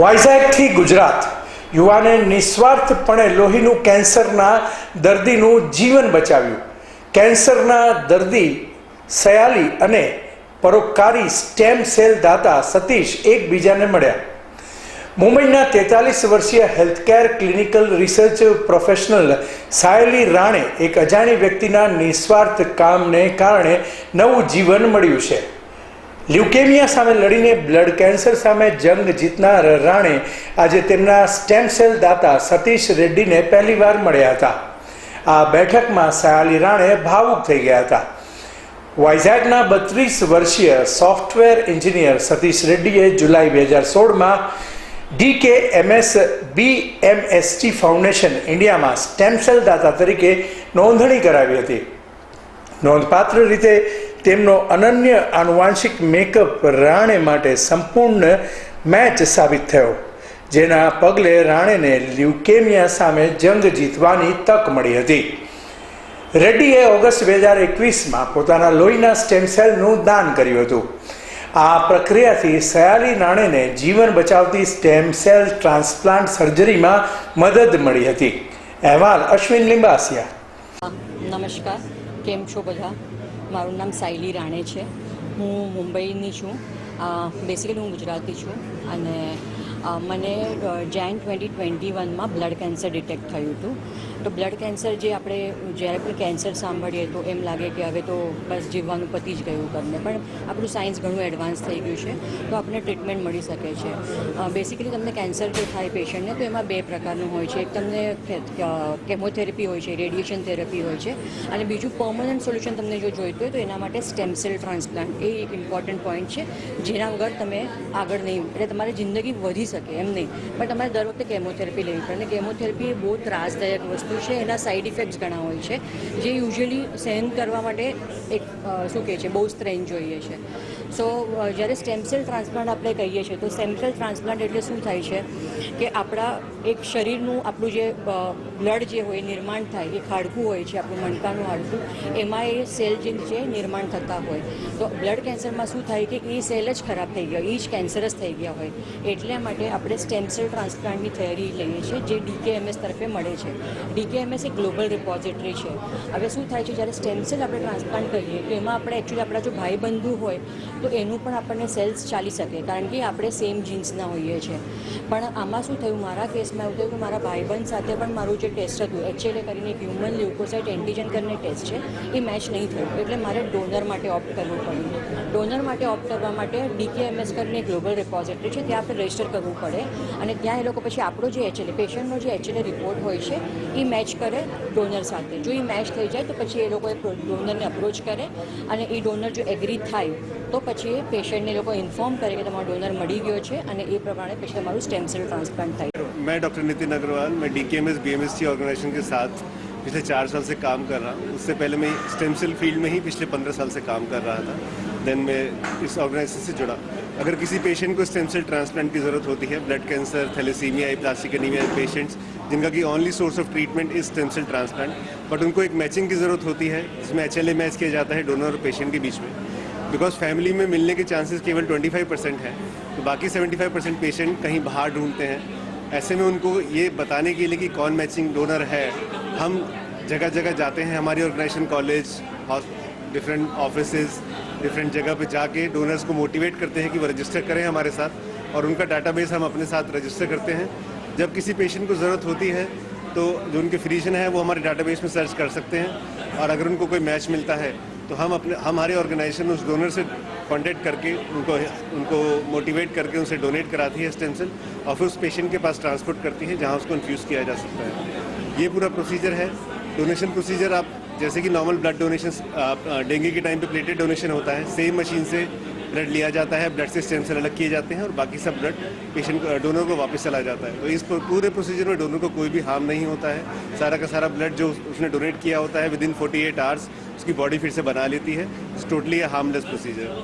વાઇઝેકથી ગુજરાત યુવાને નિસ્વાર્થપણે લોહીનું કેન્સરના દર્દીનું જીવન બચાવ્યું. કેન્સરના દર્દી સયાલી અને પરોપકારી સ્ટેમ સેલ દાતા સતીશ એકબીજાને મળ્યા. મુંબઈના તેતાલીસ વર્ષીય healthcare clinical research professional Sayali Rane એક અજાણી વ્યક્તિના નિસ્વાર્થ કામને કારણે નવું જીવન મળ્યું છે. લ્યુકેમિયા સામે લડીને બ્લડ કેન્સર સામે જંગ જીતનાર રાણે આજે તેમના સ્ટેમ સેલ દાતા સતીશ રેડ્ડીને પહેલીવાર મળ્યા હતા. આ બેઠકમાં સયાલી રાણે ભાવુક થઈ ગયા હતા. વાઇઝેકના બત્રીસ વર્ષીય સોફ્ટવેર એન્જિનિયર સતીશ રેડ્ડીએ જુલાઈ બે હજાર સોળમાં DK MS B M ST foundation ઇન્ડિયામાં સ્ટેમ સેલ દાતા તરીકે નોંધણી કરાવી હતી. નોંધપાત્ર રીતે તેમનો અનન્ય આનુવાંશિક મેકઅપ રાણે માટે સંપૂર્ણ મેચ સાબિત થયો. જેના પગલે રાણેને લ્યુકેમિયા સામે જંગ જીતવાની તક મળી હતી. રેડ્ડીએ ઓગસ્ટ બે હજાર એકવીસમાં પોતાના લોહીના સ્ટેમ સેલનું દાન કર્યું હતું. આ પ્રક્રિયાથી સયાલી રાણેને જીવન બચાવતી સ્ટેમ સેલ ટ્રાન્સપ્લાન્ટ સર્જરીમાં મદદ મળી હતી. અહેવાલ અશ્વિન લિંબાસિયા. નમસ્કાર. કેમ છો બધા? મારું નામ સાયલી રાણે છે. હું મુંબઈની છું. બેસિકલી હું ગુજરાતી છું અને મને જેન ટ્વેન્ટી ટ્વેન્ટી વનમાં બ્લડ કેન્સર ડિટેક્ટ થયું હતું. તો બ્લડ કેન્સર જે આપણે જ્યારે પણ કેન્સર સાંભળીએ તો એમ લાગે કે હવે તો બસ જીવવાનું પતી જ ગયું કરીને પણ આપણું સાયન્સ ઘણું એડવાન્સ થઈ ગયું છે, તો આપણને ટ્રીટમેન્ટ મળી શકે છે. બેસિકલી તમને કેન્સર જો થાય પેશન્ટને તો એમાં બે પ્રકારનું હોય છે. એક તમને કેમોથેરેપી હોય છે રેડિયેશન થેરપી હોય છે, અને બીજું પર્મનન્ટ સોલ્યુશન તમને જો જોઈતું હોય તો એના માટે સ્ટેમ ટ્રાન્સપ્લાન્ટ એ એક ઇમ્પોર્ટન્ટ પોઈન્ટ છે, જેના વગર તમે આગળ નહીં, એટલે તમારી જિંદગી વધી શકે એમ નહીં. પણ તમારે દર વખતે કેમોથેરપી લેવી પડે. અને કેમોથેરપી એ બહુ ત્રાસદાયક વસ્તુ છે, એના સાઇડ ઇફેક્ટ્સ ઘણા હોય છે, જે યુઝ્યુઅલી સહન કરવા માટે એક શું કહે છે, બહુ સ્ટ્રેન્થ જોઈએ છે. સો જ્યારે સ્ટેમ સેલ ટ્રાન્સપ્લાન્ટ આપણે કહીએ છીએ, તો સ્ટેમસેલ ટ્રાન્સપ્લાન્ટ એટલે શું થાય છે કે આપણા એક શરીરનું આપણું જે બ્લડ જે હોય નિર્માણ થાય, એ ખાડકું હોય છે આપણું મણકાનું હાડકું, એમાં એ સેલ જે છે નિર્માણ થતા હોય. તો બ્લડ કેન્સરમાં શું થાય કે એ સેલ જ ખરાબ થઈ ગયો એ જ કેન્સરસ થઈ ગયા હોય. એટલા માટે આપણે સ્ટેમ સેલ ટ્રાન્સપ્લાન્ટની થિયરી લઈએ છીએ, જે ડીકેએમએસ તરફે મળે છે. ડીકેએમએસ એ ગ્લોબલ રિપોઝિટરી છે. હવે શું થાય છે, જ્યારે સ્ટેમ સેલ આપણે ટ્રાન્સપ્લાન્ટ કરીએ, તો એમાં આપણે એકચ્યુઅલી આપણા જો ભાઈ બંધુ હોય, તો એનું પણ આપણને સેલ્સ ચાલી શકે, કારણ કે આપણે સેમ જીન્સના હોઈએ છીએ પણ આમાં શું થયું, મારા કેસમાં એવું થયું કે મારા ભાઈબંધ સાથે પણ મારું જે ટેસ્ટ હતું. એચએલએ કરીને એક હ્યુમન લ્યુકોસાઇટ એન્ટીજન કરીને ટેસ્ટ છે. એ મેચ નહીં થયું. એટલે મારે ડોનર માટે ઓપ્ટ કરવું પડ્યું. ડોનર માટે ઓપ્ટ કરવા માટે ડીકેએમએસ કરીને ગ્લોબલ રિપોઝિટરી છે. ત્યાં આપણે રજિસ્ટર કરવું પડે. અને ત્યાં એ લોકો પછી આપણો જે એચએલએ પેશન્ટનો જે એચએલએ રિપોર્ટ હોય છે, એ મેચ કરે ડોનર સાથે. જો એ મેચ થઈ જાય, તો પછી એ લોકો એ ડોનરને અપ્રોચ કરે. અને એ ડોનર જો એગ્રી થાય તો પછી એ પેશન્ટને એ લોકો ઇન્ફોર્મ કરે કે તમારો ડોનર મળી ગયો છે અને એ પ્રમાણે પછી તમારું સ્ટેમ સેલ ટ્રાન્સપ્લાન્ટ થાય मैं डॉक्टर नितिन अग्रवाल मैं D K M S B M S T organisation के साथ पिछले चार साल से काम कर रहा हूँ उससे पहले मैं स्टेम सेल फील्ड में ही पिछले पंद्रह साल से काम कर रहा था देन मैं इस ऑर्गेनाइजेशन से जुड़ा अगर किसी पेशेंट को स्टेम सेल ट्रांसप्लांट की ज़रूरत होती है blood cancer thalassaemia plastic anaemia patients जिनका कि only source of treatment is stem cell transplant but उनको एक मैचिंग की ज़रूरत होती है जिसमें एच मैच किया जाता है डोनर और पेशेंट के बीच में बिकॉज़ फैमिली में मिलने के चांसेस केवल 25 परसेंट है। तो बाकी 75 परसेंट पेशेंट कहीं बाहर ढूंढते हैं। ऐसे में उनको ये बताने के लिए कि कौन मैचिंग डोनर है। हम जगह जगह जाते हैं, हमारी organisation college different office different जगह पे जाके डोनर्स को मोटिवेट करते हैं कि वो रजिस्टर करें हमारे साथ और उनका डाटाबेस हम अपने साथ रजिस्टर करते हैं। जब किसी पेशेंट को ज़रूरत होती है तो जो उनके फिजिशियन है, वो हमारे डाटाबेस में सर्च कर सकते हैं और अगर उनको कोई मैच मिलता है तो हम अपने, हमारे ऑर्गेनाइजेशन उस डोनर से कांटेक्ट करके उनको उनको मोटिवेट करके उनसे डोनेट कराती है स्टेम सेल और फिर उस पेशेंट के पास ट्रांसपोर्ट करती है जहाँ उसको इन्फ्यूज़ किया जा सकता है। ये पूरा प्रोसीजर है। डोनेशन प्रोसीजर आप, जैसे कि नॉर्मल ब्लड डोनेशन डेंगू के टाइम पे प्लेटेड डोनेशन होता है। सेम मशीन से ब्लड लिया जाता है, ब्लड से स्टेम सेल अलग किए जाते हैं और बाकी सब ब्लड पेशेंट को, डोनर को वापस चला जाता है। तो इस पूरे प्रोसीजर में डोनर को कोई भी हार्म नहीं होता है। सारा का सारा ब्लड जो उसने डोनेट किया होता है within forty eight hours उसकी बॉडी फिर से बना लेती है इट्स टोटली हार्मलेस प्रोसीजर